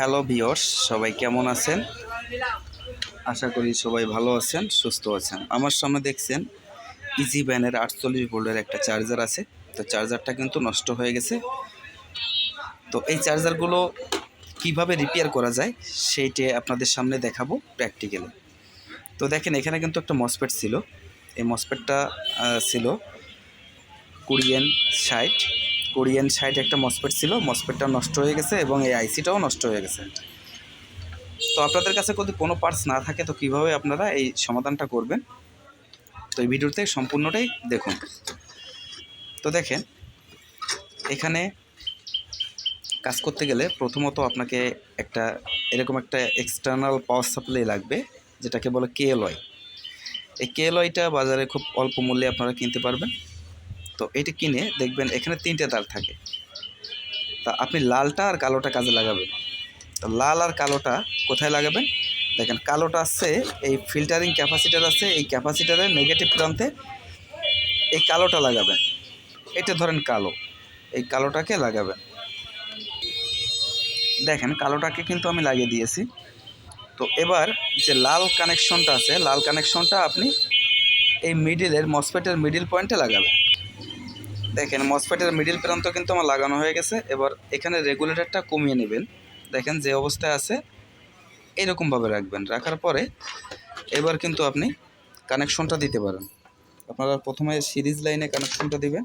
Hello viewers সবাই কেমন আছেন? আশা করি সবাই ভালো আছেন, সুস্থ আছেন। আমার সামনে দেখছেন ইজি ব্যানের আটচল্লিশ ভোল্টের একটা চার্জার আছে। তো চার্জারটা কিন্তু নষ্ট হয়ে গেছে। তো এই চার্জারগুলো কীভাবে রিপেয়ার করা যায়, সেইটা আপনাদের সামনে দেখাবো প্র্যাকটিক্যালি তো দেখেন, এখানে কিন্তু একটা মসপেট ছিল। এই মসপেটটা ছিল কোরিয়ান ষাট। কোরিয়ান ষাট একটা মসপেট ছিল মসপেটটা নষ্ট হয়ে গেছে এবং এই আইসিটাও নষ্ট হয়ে গেছে। তো আপনাদের কাছে যদি কোনো পার্টস না থাকে, তো কীভাবে আপনারা এই সমাধানটা করবেন? তো এই ভিডিওতে সম্পূর্ণটাই দেখুন। তো দেখেন, এখানে কাজ করতে গেলে প্রথমত আপনাকে একটা, এরকম একটা এক্সটার্নাল পাওয়ার সাপ্লাই লাগবে, যেটাকে বলে কেএলওয়াই এই কেএলওয়াইটা বাজারে খুব অল্প মূল্যে আপনারা কিনতে পারবেন। তো এটি কিনে দেখবেন এখানে তিনটে তার থাকে। তা আপনি লালটা আর কালোটা কাজে লাগাবেন। তো লাল আর কালোটা কোথায় লাগাবেন? দেখেন কালোটা আছে, এই ফিল্টারিং ক্যাপাসিটার আছে, এই ক্যাপাসিটারের নেগেটিভ প্রান্তে এই কালোটা লাগাবেন। এটা ধরেন কালো, এই কালোটাকে লাগাবেন। দেখেন কালোটাকে কিন্তু আমি লাগিয়ে দিয়েছি। তো এবার যে লাল কানেকশনটা আছে, লাল কানেকশনটা আপনি এই মিডিলের মসফেটের মিডিল পয়েন্টে লাগাবেন। দেখেন, মসফেটের মিডিল প্রান্ত কিন্তু আমার লাগানো হয়ে গেছে। এবার এখানে রেগুলেটরটা কমিয়ে নেবেন। দেখেন যে অবস্থায় আছে, এরকমভাবে রাখবেন। রাখার পরে এবার কিন্তু আপনি কানেকশনটা দিতে পারেন। আপনারা প্রথমে সিরিজ লাইনে কানেকশনটা দিবেন।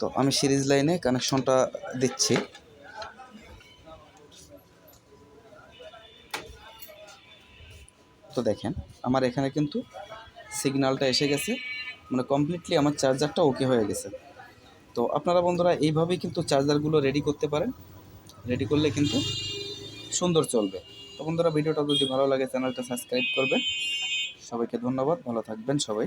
তো আমি সিরিজ লাইনে কানেকশনটা দিচ্ছি। তো দেখেন, আমার এখানে কিন্তু সিগন্যালটা এসে গেছে। মানে কমপ্লিটলি আমার চার্জারটা ওকে হয়ে গেছে। তো আপনারা বন্ধুরা, এইভাবেই কিন্তু চার্জারগুলো রেডি করতে পারেন। রেডি করলে কিন্তু সুন্দর চলবে। তো বন্ধুরা, ভিডিওটা যদি ভালো লাগে, চ্যানেলটা সাবস্ক্রাইব করবেন। সবাইকে ধন্যবাদ, ভালো থাকবেন সবাই।